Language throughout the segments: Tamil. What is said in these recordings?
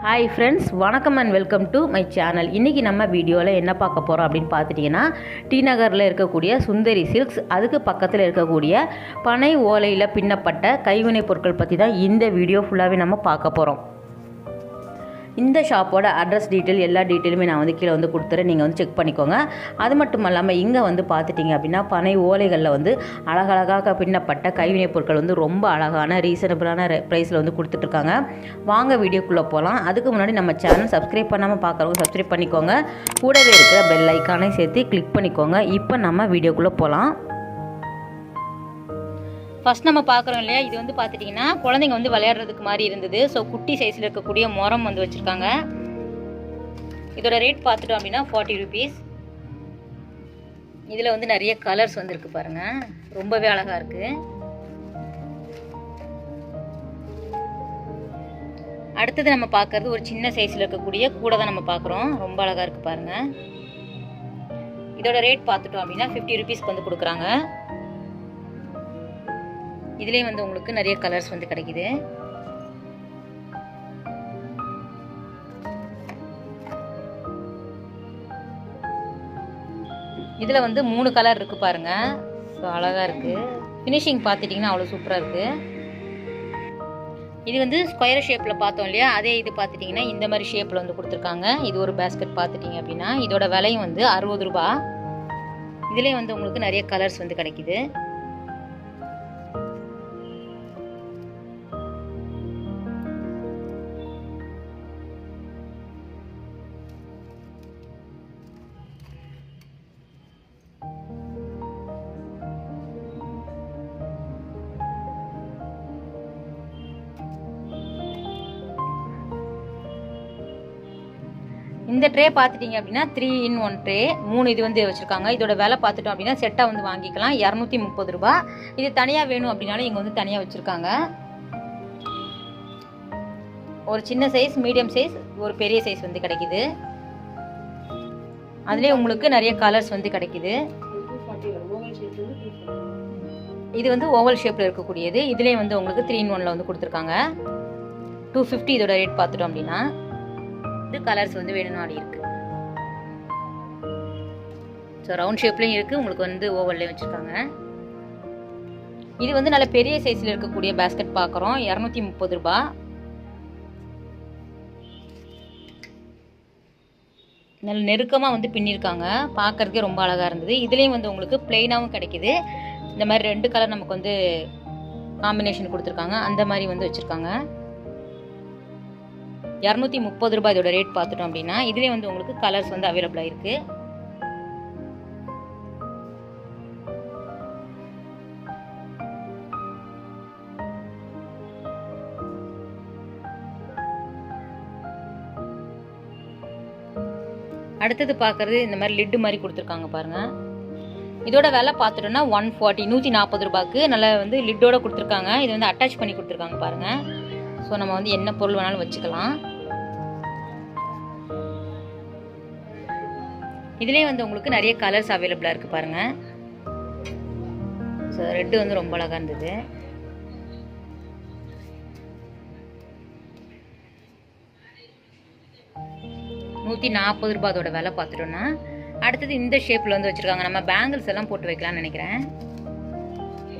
ஹாய் ஃப்ரெண்ட்ஸ் வணக்கம் and welcome to my channel இன்றைக்கி நம்ம வீடியோவில் என்ன பார்க்க போகிறோம் அப்படின்னு பார்த்துட்டிங்கன்னா டி நகரில் இருக்கக்கூடிய சுந்தரி சில்க்ஸ் அதுக்கு பக்கத்தில் இருக்கக்கூடிய பனை ஓலையில் பின்னப்பட்ட கைவினைப் பொருட்கள் பற்றி தான் இந்த வீடியோ ஃபுல்லாகவே நம்ம பார்க்க போகிறோம் இந்த ஷாப்போட அட்ரஸ் டீட்டெயில் எல்லா டீட்டெயிலுமே நான் வந்து கீழே வந்து கொடுத்துறேன். நீங்கள் வந்து செக் பண்ணிக்கோங்க. அது மட்டும் இல்லாமல் இங்கே வந்து பார்த்துட்டிங்க அப்படின்னா பனை ஓலைகளில் வந்து அழகழகாக பின்னப்பட்ட கைவினைப் பொருட்கள் வந்து ரொம்ப அழகான ரீசனபிளான ப்ரைஸில் வந்து கொடுத்துட்ருக்காங்க. வாங்க வீடியோக்குள்ளே போகலாம் அதுக்கு முன்னாடி நம்ம சேனல் சப்ஸ்கிரைப் பண்ணாமல் பார்க்குறவங்க சப்ஸ்கிரைப் பண்ணிக்கோங்க. கூடவே இருக்கிற பெல் ஐக்கானை சேர்த்து கிளிக் பண்ணிக்கோங்க. இப்போ நம்ம வீடியோக்குள்ளே போகலாம் ஃபஸ்ட் நம்ம பார்க்குறோம் இல்லையா? இது வந்து பார்த்துட்டிங்கன்னா குழந்தைங்க வந்து விளையாடுறதுக்கு மாதிரி இருந்தது. ஸோ குட்டி சைஸில் இருக்கக்கூடிய முறம் வந்து வச்சுருக்காங்க. இதோட ரேட் பார்த்துட்டோம் அப்படின்னா ஃபார்ட்டி ருபீஸ் இதில் வந்து நிறைய கலர்ஸ் வந்துருக்கு பாருங்கள் ரொம்பவே அழகாக இருக்குது அடுத்தது நம்ம பார்க்கறது ஒரு சின்ன சைஸில் இருக்கக்கூடிய கூட தான் நம்ம பார்க்குறோம். ரொம்ப அழகாக இருக்குது பாருங்கள் இதோட ரேட் பார்த்துட்டோம் அப்படின்னா ஃபிஃப்டி ருபீஸ்க்கு வந்து கொடுக்குறாங்க. இதுலேயும் வந்து உங்களுக்கு நிறைய கலர்ஸ் வந்து கிடைக்குது. இதில் வந்து மூணு கலர் இருக்கு பாருங்க. ஸோ அழகாக இருக்கு. ஃபினிஷிங் பார்த்துட்டிங்கன்னா அவ்வளோ சூப்பராக இருக்கு. இது வந்து ஸ்கொயர் ஷேப்பில் பார்த்தோம் இல்லையா? அதே இது பார்த்துட்டிங்கன்னா இந்த மாதிரி ஷேப்பில் வந்து கொடுத்துருக்காங்க. இது ஒரு பேஸ்கெட் பார்த்துட்டிங்க அப்படின்னா. இதோட விலையும் வந்து அறுபது ரூபா. இதுலேயும் வந்து உங்களுக்கு நிறைய கலர்ஸ் வந்து கிடைக்கிது. இந்த ட்ரே பார்த்துட்டிங்க அப்படின்னா த்ரீ இன் ஒன் ட்ரே மூணு இது வந்து வச்சுருக்காங்க. இதோட விலை பார்த்துட்டோம் அப்படின்னா செட்டாக வந்து வாங்கிக்கலாம். இரநூத்தி முப்பது ரூபா. இது தனியாக வேணும் அப்படின்னாலும் இங்கே வந்து தனியாக வச்சுருக்காங்க. ஒரு சின்ன சைஸ் மீடியம் சைஸ் ஒரு பெரிய சைஸ் வந்து கிடைக்குது. அதுலேயே உங்களுக்கு நிறைய கலர்ஸ் வந்து கிடைக்குது. இது வந்து ஓவல் ஷேப்பில் இருக்கக்கூடியது. இதுலேயே வந்து உங்களுக்கு த்ரீ இன் ஒனில் வந்து கொடுத்துருக்காங்க. டூ ஃபிஃப்டி இதோட ரேட் பார்த்துட்டோம் அப்படின்னா. இது கலர்ஸ் வந்து வேணும்னாலும் இருக்குது ஸோ ரவுண்ட் ஷேப்லேயும் இருக்குது உங்களுக்கு வந்து ஓவல்லையும் வச்சுருக்காங்க. இது வந்து நல்ல பெரிய சைஸில் இருக்கக்கூடிய பேஸ்கெட் பார்க்குறோம் இரநூத்தி முப்பது ரூபா. நல்ல நெருக்கமாக வந்து பின்னிருக்காங்க. பார்க்குறதுக்கே ரொம்ப அழகாக இருந்தது. இதுலேயும் வந்து உங்களுக்கு பிளெயினாகவும் கிடைக்கிது. இந்த மாதிரி ரெண்டு கலர் நமக்கு வந்து காம்பினேஷன் கொடுத்துருக்காங்க. அந்த மாதிரி வந்து வச்சுருக்காங்க. இரநூத்தி முப்பது ரூபாய் இதோட ரேட் பார்த்துட்டோம் அப்படின்னா இதுலேயே வந்து உங்களுக்கு கலர்ஸ் வந்து அவைலபிளாக இருக்குது அடுத்தது பார்க்குறது இந்த மாதிரி லிட்டு மாதிரி கொடுத்துருக்காங்க பாருங்கள் இதோட விலை பார்த்துட்டோம்னா ஒன் ஃபார்ட்டி நூற்றி நாற்பது ரூபாய்க்கு நல்லா வந்து லிட்டோட கொடுத்துருக்காங்க. இது வந்து அட்டாச் பண்ணி கொடுத்துருக்காங்க பாருங்கள் ஸோ நம்ம வந்து என்ன பொருள் வேணாலும் வச்சுக்கலாம். இதுலேயே வந்து உங்களுக்கு நிறைய கலர்ஸ் அவைலபிளாக இருக்குது பாருங்கள் ஸோ ரெட்டு வந்து ரொம்ப அழகாக இருந்தது. நூற்றி நாற்பது ரூபா அதோட விலை பார்த்துட்டோன்னா அடுத்தது இந்த ஷேப்பில் வந்து வச்சுருக்காங்க. நம்ம பேங்கிள்ஸ் எல்லாம் போட்டு வைக்கலாம்னு நினைக்கிறேன்.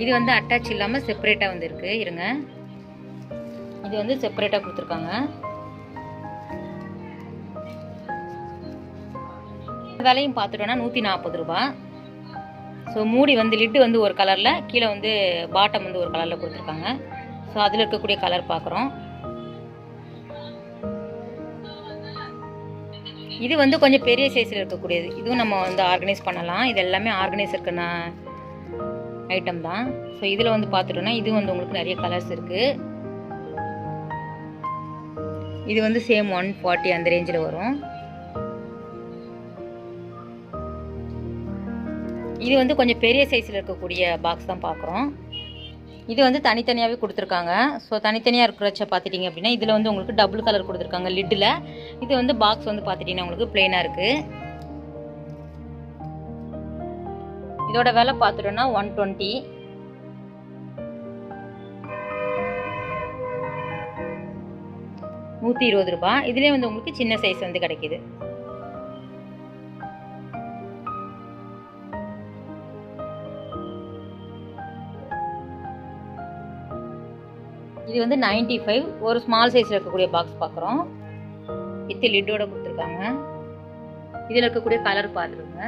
இது வந்து அட்டாச் இல்லாமல் செப்பரேட்டாக வந்து இருக்குது இருங்க. இது வந்து செப்பரேட்டாக கொடுத்துருக்காங்க. விலையும் பார்த்துட்டோன்னா நூற்றி நாற்பது ரூபா. ஸோ மூடி வந்து லிட்டு வந்து ஒரு கலரில் கீழே வந்து பாட்டம் வந்து ஒரு கலரில் கொடுத்துருக்காங்க. ஸோ அதில் இருக்கக்கூடிய கலர் பார்க்குறோம். இது வந்து கொஞ்சம் பெரிய சைஸில் இருக்கக்கூடியது. இதுவும் நம்ம வந்து ஆர்கனைஸ் பண்ணலாம். இது எல்லாமே ஆர்கனைஸ் இருக்குன்னா ஐட்டம் தான். ஸோ இதில் வந்து பார்த்துட்டோன்னா இது வந்து உங்களுக்கு நிறைய கலர்ஸ் இருக்குது இது வந்து சேம் ஒன் ஃபார்ட்டி அந்த ரேஞ்சில் வரும். இது வந்து கொஞ்சம் பெரிய சைஸில் இருக்கக்கூடிய பாக்ஸ் தான் பார்க்குறோம். இது வந்து தனித்தனியாகவே கொடுத்துருக்காங்க. ஸோ தனித்தனியாக இருக்கிறச்ச பார்த்துட்டிங்க அப்படின்னா இதில் வந்து உங்களுக்கு டபுள் கலர் கொடுத்துருக்காங்க லிட்டில் இது வந்து பாக்ஸ் வந்து பார்த்துட்டிங்கன்னா உங்களுக்கு பிளெயினாக இருக்குது இதோட விலை பார்த்துட்டோன்னா ஒன் டுவெண்ட்டி நூற்றி இருபது ரூபாய். இதுலேயே வந்து உங்களுக்கு சின்ன சைஸ் வந்து கிடைக்கிது. இது வந்து 95 ஃபைவ் ஒரு ஸ்மால் சைஸில் இருக்கக்கூடிய பாக்ஸ் பார்க்குறோம் வித்து லிட்டோட கொடுத்துருக்காங்க. இதில் இருக்கக்கூடிய கலர் பார்த்துருங்க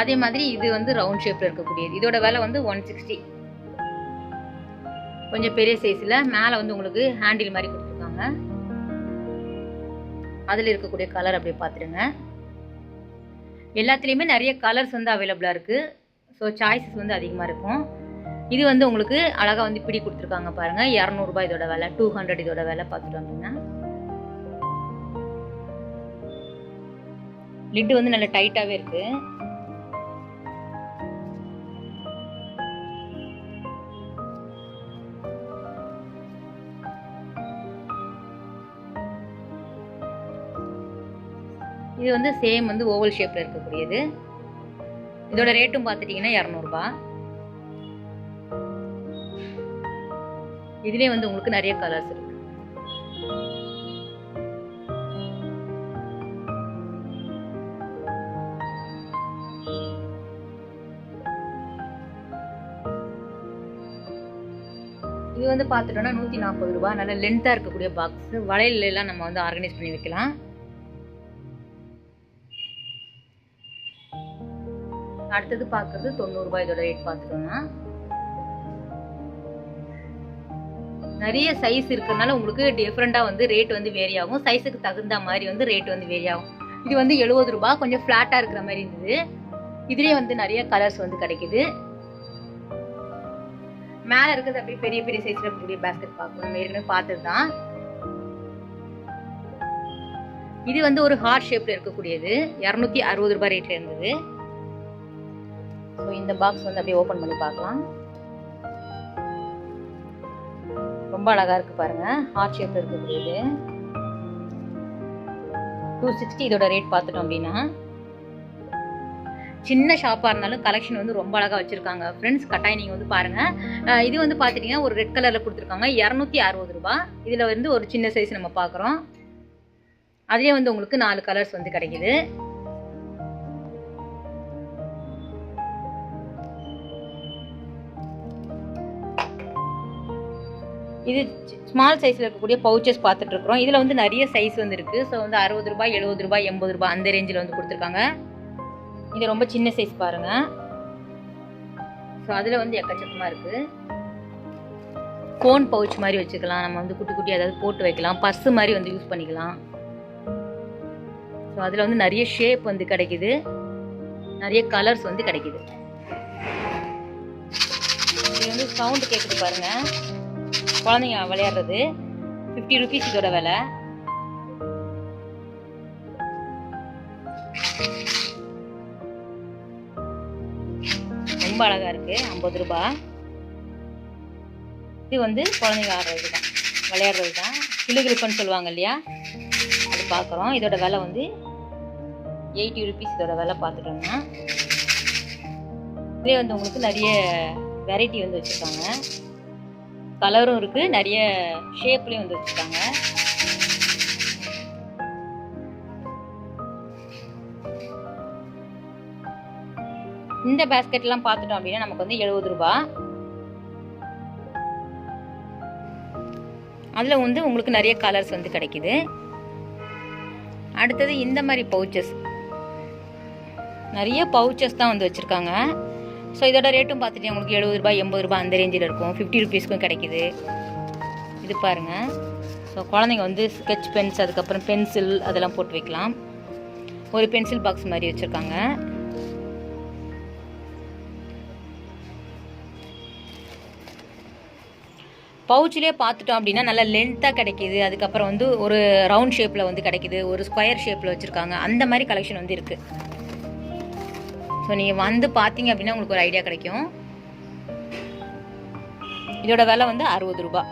அதே மாதிரி இது வந்து ரவுண்ட் ஷேப்பில் இருக்கக்கூடியது. இதோட விலை வந்து ஒன் சிக்ஸ்டி கொஞ்சம் பெரிய சைஸில் மேலே வந்து உங்களுக்கு ஹேண்டில் மாதிரி கொடுத்துருக்காங்க. அதில் இருக்கக்கூடிய கலர் அப்படியே பார்த்துருங்க எல்லாத்துலேயுமே நிறைய கலர்ஸ் வந்து அவைலபிளாக இருக்குது ஸோ சாய்ஸஸ் வந்து அதிகமாக இருக்கும். இது வந்து உங்களுக்கு அழகாக வந்து பிடி கொடுத்துருக்காங்க பாருங்கள் இரநூறுபா இதோட விலை டூ ஹண்ட்ரட் இதோட விலை பார்த்துட்டோம் அப்படின்னா. லிட்டு வந்து நல்ல டைட்டாகவே இருக்குது இது வந்து சேம் வந்து ஓவல் ஷேப்பில் இருக்கக்கூடியது. இதோட ரேட்டும் பார்த்துட்டிங்கன்னா இரநூறுபா. இதுலேயே வந்து உங்களுக்கு நிறைய கலர்ஸ் இருக்கு. இது வந்து பார்த்துட்டோம்னா நூற்றி நாற்பது ரூபா. நல்ல லென்த்தாக இருக்கக்கூடிய பாக்ஸ் வளையல் எல்லாம் நம்ம வந்து ஆர்கனைஸ் பண்ணி வைக்கலாம். அடுத்தது பார்க்குறது தொண்ணூறுபா இதோட ரேட் பார்த்துட்டோம்னா நிறைய சைஸ் இருக்கிறதுனால உங்களுக்கு டிஃப்ரெண்ட்டாக வந்து ரேட் வந்து வேரி ஆகும். சைஸுக்கு தகுந்த மாதிரி வந்து ரேட் வந்து வேரி ஆகும். இது வந்து எழுபது ரூபா கொஞ்சம் ஃப்ளாட்டாக இருக்கிற மாதிரி இருந்தது. இதுலேயே வந்து நிறைய கலர்ஸ் வந்து கிடைக்குது. மேலே இருக்கிறது அப்படியே பெரிய பெரிய சைஸில் இருக்கக்கூடிய பேஸ்கெட் பார்க்கணும். நம்ம ஏற்கனவே பார்த்தது தான் இது வந்து ஒரு ஹார்ட் ஷேப்பில் இருக்கக்கூடியது. இரநூத்தி அறுபது ரூபாய் ரேட்டில் இருந்தது. ஸோ இந்த பாக்ஸ் வந்து அப்படியே ஓப்பன் பண்ணி பார்க்கலாம். ரொம்ப அழகாக இருக்குது பாருங்கள் ஹார்ட் ஷேப்பில் இருக்கக்கூடியது. டூ சிக்ஸ்டி இதோட ரேட் பார்த்துட்டோம் அப்படின்னா சின்ன ஷாப்பாக இருந்தாலும் கலெக்ஷன் வந்து ரொம்ப அழகாக வச்சுருக்காங்க. ஃப்ரெண்ட்ஸ் கட்டாயம் நீங்கள் வந்து பாருங்கள் இது வந்து பார்த்துட்டிங்கன்னா ஒரு ரெட் கலரில் கொடுத்துருக்காங்க. இரநூத்தி அறுபது ரூபா இதில் வந்து ஒரு சின்ன சைஸ் நம்ம பார்க்குறோம். அதுலேயே வந்து உங்களுக்கு நாலு கலர்ஸ் வந்து கிடைக்குது. இது ஸ்மால் சைஸில் இருக்கக்கூடிய பவுச்சஸ் பார்த்துட்ருக்குறோம் இதில் வந்து நிறைய சைஸ் வந்து இருக்குது ஸோ வந்து அறுபது ரூபாய் எழுபது ரூபாய் எண்பது ரூபாய் அந்த ரேஞ்சில் வந்து கொடுத்துருக்காங்க. இது ரொம்ப சின்ன சைஸ் பாருங்கள் ஸோ அதில் வந்து எக்கச்சக்கமாக இருக்குது கோன் பவுச் மாதிரி வச்சுக்கலாம். நம்ம வந்து குட்டி குட்டி ஏதாவது போட்டு வைக்கலாம். பர்ஸு மாதிரி வந்து யூஸ் பண்ணிக்கலாம். ஸோ அதில் வந்து நிறைய ஷேப் வந்து கிடைக்குது. நிறைய கலர்ஸ் வந்து கிடைக்குது. இது வந்து சவுண்டு கேட்குது பாருங்கள் குழந்தைங்க விளையாடுறது. ஃபிஃப்டி ருபீஸ் இதோட விலை. ரொம்ப அழகா இருக்கு. ஐம்பது ரூபாய் இது வந்து குழந்தைங்க ஆடுறது தான். விளையாடுறது தான். கிளுகிழுப்புன்னு சொல்லுவாங்க இல்லையா? அது பார்க்குறோம். இதோட விலை வந்து எயிட்டி ருபீஸ் இதோட விலை பார்த்துட்டோம்னா. இதே வந்து உங்களுக்கு நிறைய வெரைட்டி வந்து வச்சுருக்காங்க. கலரும் இருக்கு நிறைய ஷேப்லயும் வந்து வச்சுருக்காங்க. இந்த பேஸ்கெட்லாம் பார்த்துட்டோம் அப்படின்னா நமக்கு வந்து எழுபது ரூபா. அதில் வந்து உங்களுக்கு நிறைய கலர்ஸ் வந்து கிடைக்குது. அடுத்தது இந்த மாதிரி பவுச்சஸ் நிறைய பவுச்சஸ் தான் வந்து வச்சுருக்காங்க. ஸோ இதோட ரேட்டும் பார்த்துட்டு உங்களுக்கு எழுபது ரூபாய் எண்பது ரூபாய் அந்த ரேஞ்சில் இருக்கும். ஃபிஃப்டி ருபீஸ்க்கும் கிடைக்கிது. இது பாருங்கள் ஸோ குழந்தைங்க வந்து ஸ்கெட்ச் பென்ஸ் அதுக்கப்புறம் பென்சில் அதெல்லாம் போட்டு வைக்கலாம். ஒரு பென்சில் பாக்ஸ் மாதிரி வச்சுருக்காங்க. பவுச்சிலே பார்த்துட்டோம் அப்படின்னா நல்லா லென்த்தாக கிடைக்கிது. அதுக்கப்புறம் வந்து ஒரு ரவுண்ட் ஷேப்பில் வந்து கிடைக்கிது. ஒரு ஸ்கொயர் ஷேப்பில் வச்சுருக்காங்க. அந்த மாதிரி கலெக்ஷன் வந்து இருக்குது ஸோ நீங்கள் வந்து பார்த்தீங்க அப்படின்னா உங்களுக்கு ஒரு ஐடியா கிடைக்கும். இதோட விலை வந்து அறுபது ரூபா.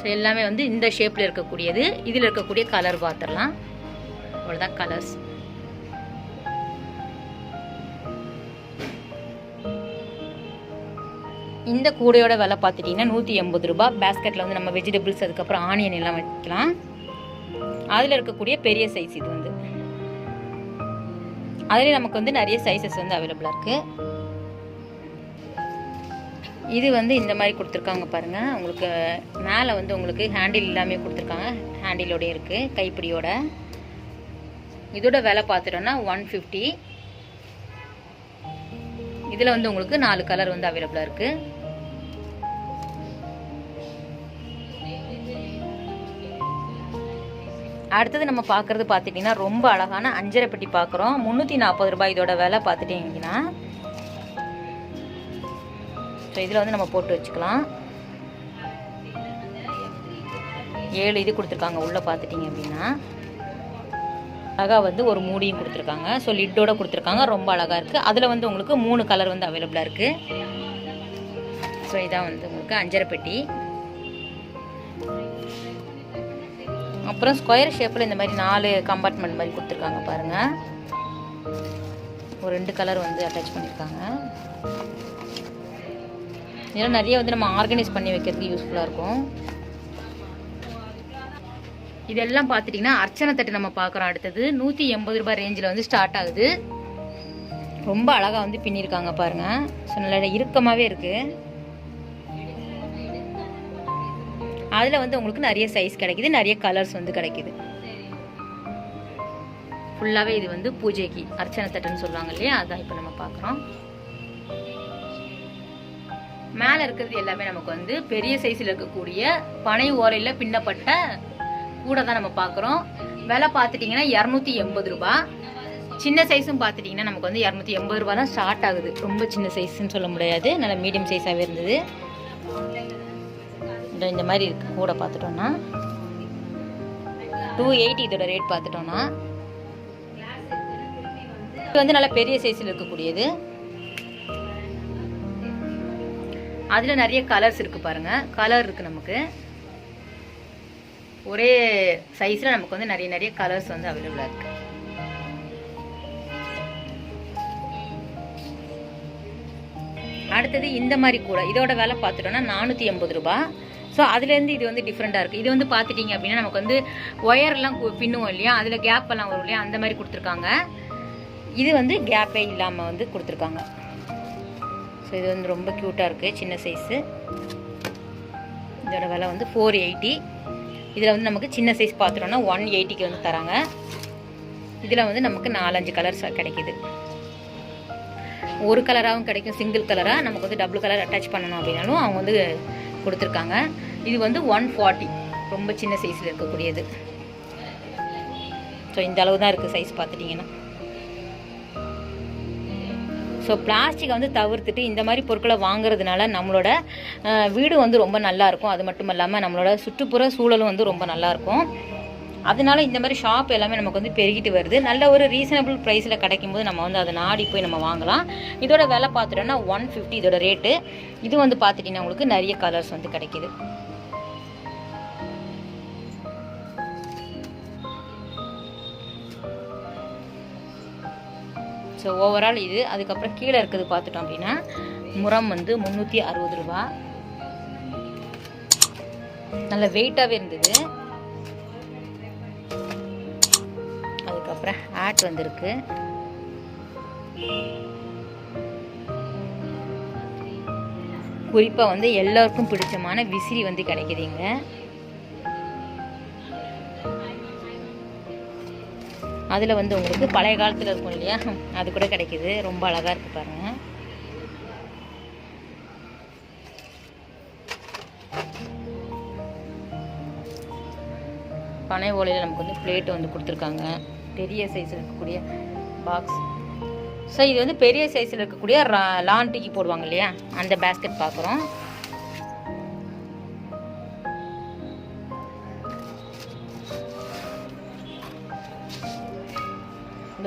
ஸோ எல்லாமே வந்து இந்த ஷேப்பில் இருக்கக்கூடியது. இதில் இருக்கக்கூடிய கலர் பார்த்துடலாம் அவ்வளோதான் கலர்ஸ் இந்த கூடையோட விலை பார்த்துட்டிங்கன்னா நூற்றி எண்பது ரூபாய் பேஸ்கெட்டில் வந்து நம்ம வெஜிடபிள்ஸ் அதுக்கப்புறம் ஆனியன் எல்லாம் வைக்கலாம். அதில் இருக்கக்கூடிய பெரிய சைஸ் இது வந்து. அதில் நமக்கு வந்து நிறைய சைஸஸ் வந்து அவைலபிளாக இருக்குது இது வந்து இந்த மாதிரி கொடுத்துருக்காங்க பாருங்கள் உங்களுக்கு மேலே வந்து உங்களுக்கு ஹேண்டில் எல்லாமே கொடுத்துருக்காங்க. ஹேண்டிலோட இருக்குது கைப்பிடியோட. இதோட விலை பார்த்துட்டோன்னா ஒன் ஃபிஃப்டி இதில் வந்து உங்களுக்கு நாலு கலர் வந்து அவைலபிளாக இருக்குது அடுத்தது நம்ம பார்க்குறது பார்த்துட்டிங்கன்னா ரொம்ப அழகான அஞ்சரை பெட்டி பார்க்குறோம். முந்நூற்றி நாற்பது ரூபாய் இதோட விலை பார்த்துட்டிங்கன்னா. ஸோ இதில் வந்து நம்ம போட்டு வச்சுக்கலாம். ஏழு இது கொடுத்துருக்காங்க உள்ளே பார்த்துட்டிங்க அப்படின்னா. அழகாக வந்து ஒரு மூடியும் கொடுத்துருக்காங்க. ஸோ லிட்டோட கொடுத்துருக்காங்க ரொம்ப அழகாக இருக்குது அதில் வந்து உங்களுக்கு மூணு கலர் வந்து அவைலபிளாக இருக்குது ஸோ இதான் வந்து உங்களுக்கு அஞ்சரை பெட்டி. அப்புறம் ஸ்கொயர் ஷேப்பில் இந்த மாதிரி நாலு கம்பார்ட்மெண்ட் மாதிரி கொடுத்துருக்காங்க பாருங்கள் ஒரு ரெண்டு கலர் வந்து அட்டாச் பண்ணியிருக்காங்க இதெல்லாம் நிறைய வந்து நம்ம ஆர்கனைஸ் பண்ணி வைக்கிறதுக்கு யூஸ்ஃபுல்லாக இருக்கும். இதெல்லாம் பார்த்துட்டிங்கன்னா அர்ச்சனை தட்டு நம்ம பார்க்குறோம் அடுத்தது. நூற்றி எண்பது ரூபாய் ரேஞ்சில் வந்து ஸ்டார்ட் ஆகுது. ரொம்ப அழகாக வந்து பின்னிருக்காங்க பாருங்கள் ஸோ நல்லா இறுக்கமாகவே இருக்குது அதில் வந்து உங்களுக்கு நிறைய சைஸ் கிடைக்குது நிறைய கலர்ஸ் வந்து கிடைக்குது. ஃபுல்லாகவே இது வந்து பூஜைக்கு அர்ச்சனை தட்டுன்னு சொல்லுவாங்க இல்லையா? அதான் இப்போ நம்ம பார்க்குறோம். மேலே இருக்கிறது எல்லாமே நமக்கு வந்து பெரிய சைஸில் இருக்கக்கூடிய பனை ஓரையில் பின்னப்பட்ட கூட தான் நம்ம பார்க்குறோம். விலை பார்த்துட்டிங்கன்னா இரநூத்தி எண்பது ரூபா. சின்ன சைஸும் பார்த்துட்டிங்கன்னா நமக்கு வந்து இரநூத்தி எண்பது ரூபா தான் ஸ்டார்ட் ஆகுது. ரொம்ப சின்ன சைஸ்ன்னு சொல்ல முடியாது. நல்ல மீடியம் சைஸாகவே இருந்தது. இந்த இந்த மாதிரி இருக்கு. கூட பார்த்துட்டோன்னா டூ எயிட்டி இதோட ரேட் பார்த்துட்டோன்னா இது வந்து நல்ல பெரிய சைஸில் இருக்கக்கூடியது. அதில் நிறைய கலர்ஸ் இருக்குது பாருங்கள் கலர் இருக்குது நமக்கு. ஒரே சைஸில் நமக்கு வந்து நிறைய நிறைய கலர்ஸ் வந்து அவைலபிளாக இருக்குது அடுத்தது இந்த மாதிரி கூட. இதோட விலை பார்த்துட்டோன்னா நானூற்றி எண்பது ரூபா ஸோ அதுலேருந்து இது வந்து டிஃப்ரெண்ட்டாக இருக்குது இது வந்து பார்த்துட்டிங்க அப்படின்னா நமக்கு வந்து ஒயர்லாம் பின்னுவோம் இல்லையா? அதில் கேப் எல்லாம் வரும் இல்லையா? அந்த மாதிரி கொடுத்துருக்காங்க. இது வந்து கேப்பே இல்லாமல் வந்து கொடுத்துருக்காங்க. ஸோ இது வந்து ரொம்ப க்யூட்டாக இருக்குது சின்ன சைஸு இதோட விலை வந்து ஃபோர் எயிட்டி இதில் வந்து நமக்கு சின்ன சைஸ் பார்த்துட்டோம்னா ஒன் எயிட்டிக்கு வந்து தராங்க. இதில் வந்து நமக்கு நாலஞ்சு கலர்ஸ் கிடைக்கிது. ஒரு கலராகவும் கிடைக்கும். சிங்கிள் கலராக நமக்கு வந்து டபுள் கலர் அட்டாச் பண்ணணும் அப்படின்னாலும் அவங்க வந்து கொடுத்துருக்காங்க. இது வந்து ஒன் ஃபார்ட்டி ரொம்ப சின்ன சைஸில் இருக்கக்கூடியது. ஸோ இந்த அளவு தான் இருக்குது சைஸ் பார்த்துட்டிங்கன்னா. ஸோ பிளாஸ்டிக்கை வந்து தவிர்த்துட்டு இந்த மாதிரி பொருட்களை வாங்குறதுனால நம்மளோட வீடு வந்து ரொம்ப நல்லாயிருக்கும் அது மட்டும் இல்லாமல் நம்மளோட சுற்றுப்புற சூழலும் வந்து ரொம்ப நல்லா இருக்கும். அதனால இந்த மாதிரி ஷாப் எல்லாமே நமக்கு வந்து பெருகிட்டு வருது. நல்ல ஒரு ரீசனபிள் ப்ரைஸில் கிடைக்கும்போது நம்ம வந்து அதை நாடி போய் நம்ம வாங்கலாம். இதோட விலை பார்த்துட்டோன்னா ஒன் ஃபிஃப்டி இதோட ரேட்டு இது வந்து பார்த்துட்டிங்கன்னா உங்களுக்கு நிறைய கலர்ஸ் வந்து கிடைக்கிது. ஸோ ஓவரால் இது. அதுக்கப்புறம் கீழே இருக்குது பார்த்துட்டோம் அப்படின்னா முரம் வந்து முந்நூற்றி அறுபது ரூபா. நல்ல வெயிட்டாகவே இருந்தது. அதுக்கப்புறம் ஆட் வந்திருக்கு. குறிப்பாக வந்து எல்லாருக்கும் பிடிச்சமான விசிறி வந்து கிடைக்குதுங்க அதில் வந்து உங்களுக்கு பழைய காலத்தில் இருக்கும் இல்லையா? அது கூட கிடைக்கிது. ரொம்ப அழகாக இருக்குது பாருங்கள் பனை ஓலையில் நமக்கு வந்து பிளேட்டு வந்து கொடுத்துருக்காங்க. பெரிய சைஸில் இருக்கக்கூடிய பாக்ஸ் ஸோ இது வந்து பெரிய சைஸில் இருக்கக்கூடிய லான் லாண்டிக்கு போடுவாங்க இல்லையா? அந்த பேஸ்கெட் பார்க்குறோம்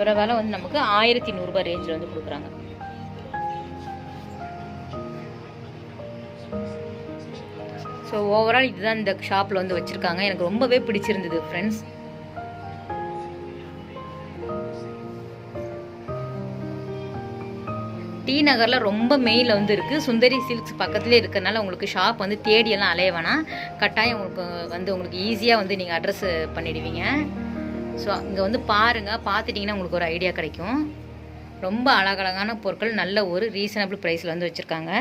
இதோட விலை வந்து நமக்கு ஆயிரத்தி நூறுரூபா ரேஞ்சில் வந்து கொடுக்குறாங்க. ஸோ ஓவரால் இதுதான் இந்த ஷாப்பில் வந்து வச்சுருக்காங்க. எனக்கு ரொம்பவே பிடிச்சிருந்தது ஃப்ரெண்ட்ஸ் டி நகரில் ரொம்ப மெயினில் வந்து இருக்குது சுந்தரி சில்க்ஸ் பக்கத்துலேயே இருக்கிறனால உங்களுக்கு ஷாப் வந்து தேடியெல்லாம் அலைய வேணாம். கட்டாயம் உங்களுக்கு வந்து உங்களுக்கு ஈஸியாக வந்து நீங்கள் அட்ரஸ் பண்ணிடுவீங்க. ஸோ இங்கே வந்து பாருங்கள் பார்த்துட்டிங்கன்னா உங்களுக்கு ஒரு ஐடியா கிடைக்கும். ரொம்ப அழகழகான பொருட்கள் நல்ல ஒரு ரீசனபிள் ப்ரைஸில் வந்து வச்சுருக்காங்க.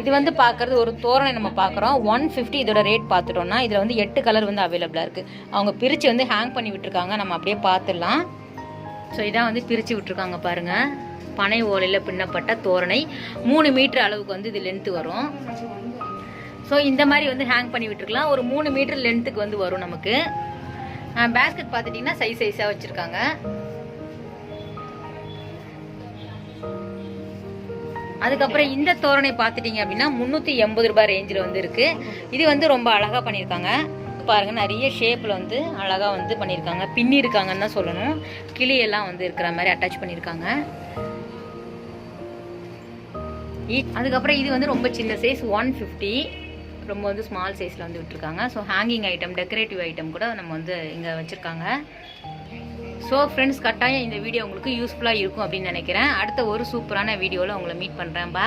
இது வந்து பார்க்குறது ஒரு தோரணை நம்ம பார்க்குறோம். ஒன் ஃபிஃப்டி இதோட ரேட் பார்த்துட்டோம்னா இதில் வந்து எட்டு கலர் வந்து அவைலபிளாக இருக்குது அவங்க பிரித்து வந்து ஹேங் பண்ணி விட்டுருக்காங்க. நம்ம அப்படியே பார்த்துடலாம். ஸோ இதான் வந்து பிரித்து விட்டுருக்காங்க பாருங்கள் பனை ஓலையில் பின்னப்பட்ட தோரணை. மூணு மீட்டர் அளவுக்கு வந்து இது லென்த்து வரும். ஸோ இந்த மாதிரி வந்து ஹேங் பண்ணி விட்டுருக்கலாம். ஒரு மூணு மீட்டர் லென்த்துக்கு வந்து வரும் நமக்கு. பேஸ்கெட் பார்த்துட்டிங்கன்னா சைஸ் சைஸாக வச்சுருக்காங்க. அதுக்கப்புறம் இந்த தோரணை பார்த்துட்டிங்க அப்படின்னா முந்நூற்றி எண்பது ரூபாய் ரேஞ்சில் வந்து இருக்குது இது வந்து ரொம்ப அழகாக பண்ணியிருக்காங்க. பாருங்க நிறைய ஷேப்பில் வந்து அழகாக வந்து பண்ணியிருக்காங்க. பின்னி இருக்காங்கன்னு தான் சொல்லணும். கிளியெல்லாம் வந்து இருக்கிற மாதிரி அட்டாச் பண்ணியிருக்காங்க. இ- அதுக்கப்புறம் இது வந்து ரொம்ப சின்ன சைஸ் ஒன் ஃபிஃப்டி ரொம்ப வந்து ஸ்மால் சைஸில் வந்து விட்டுருக்காங்க. So hanging item decorative item கூட நம்ம வந்து இங்கே வச்சுருக்காங்க. ஸோ ஃப்ரெண்ட்ஸ் கட்டாயம் இந்த வீடியோ உங்களுக்கு யூஸ்ஃபுல்லாக இருக்கும் அப்படின்னு நினைக்கிறேன். அடுத்த ஒரு சூப்பரான வீடியோவில் உங்களை மீட் பண்ணுறேன் பா